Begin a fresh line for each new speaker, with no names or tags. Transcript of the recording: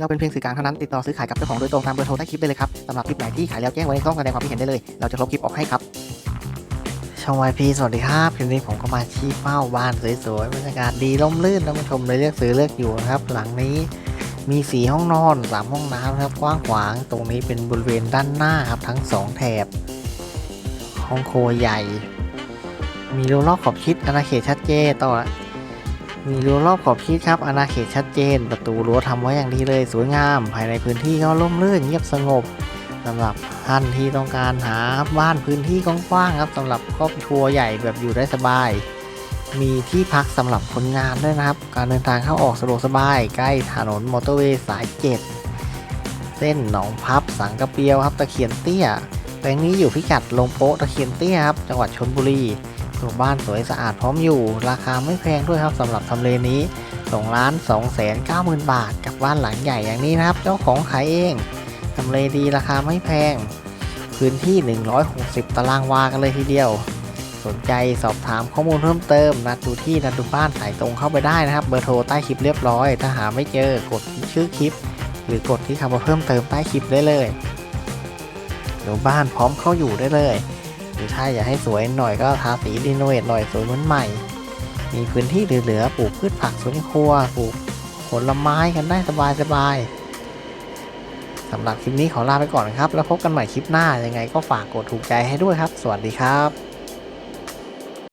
เราเป็นเพียงสื่อกลางเท่านั้นติดต่อซื้อขายกับเจ้าของโดยตรงตามเบอร์โทรใต้คลิปได้เลยครับสำหรับคลิปไหนที่ขายแล้วแจ้งไว้ในช่องแสดงความคิดเห็นได้เลย เราจะลบคลิปออกให้ครับช่องวายพีสวัสดีครับคลิปนี้ผมก็มาชี้เป้าบ้านสวยๆบรรยากาศดีร่มรื่นท่านผู้ชมเลยเลือกซื้อเลือกอยู่นะครับ หลังนี้มีสีห้องนอนสามห้องน้ำนะครับกว้างขวางตรงนี้เป็นบริเวณด้านหน้าครับทั้งสองแถบห้องครัวใหญ่ มีรั้วรอบขอบชิดอาณาเขตชัดเจนต่อ มีรั้วรอบขอบชิดครับ อาณาเขตชัดเจน ประตูรั้วทำไว้อย่างดีเลย สวยงาม ภายในพื้นที่ก็ร่มรื่นเงียบสงบสำหรับท่านที่ต้องการหาบ้านพื้นที่กว้างๆครับสำหรับครอบครัวใหญ่แบบอยู่ได้สบาย มีที่พักสำหรับคนงานด้วยนะครับ การเดินทางเข้าออกสะดวกสบาย ใกล้ถนนมอเตอร์เวย์สายเจ็ดเส้นหนองพับ สังกะเปียวครับ ตะเคียนเตี้ยแปลงนี้อยู่พิกัดลงโป๊ะตะเคียนเตี้ยครับ จังหวัดชนบุรี หมู่บ้านสวยสะอาดพร้อมอยู่ ราคาไม่แพงด้วยครับสำหรับทำเลนี้2ล้าน2แสน9หมื่นบาท กับบ้านหลังใหญ่อย่างนี้นะครับ เจ้าของขายเองทำเลดีราคาไม่แพง พื้นที่ 160 ตารางวากันเลยทีเดียว สนใจสอบถามข้อมูลเพิ่มเติม นัดดูที่นัดดูบ้านสายตรงเข้าไปได้นะครับ เบอร์โทรใต้คลิปเรียบร้อย ถ้าหาไม่เจอกดชื่อคลิป หรือกดที่คำว่าเพิ่มเติมใต้คลิปได้เลยดูบ้านพร้อมเข้าอยู่ได้เลย รือถ้าอยากให้สวยหน่อยก็ทาสีรีโนเวทหน่อยสวยเหมือนใหม่ มีพื้นที่เหลือๆปลูกพืชผักสวนครัวปลูกผลไม้กันได้สบายๆสำหรับคลิปนี้ขอลาไปก่อนครับ แล้วพบกันใหม่คลิปหน้ายังไงก็ฝากกดถูกใจให้ด้วยครับ สวัสดีครับ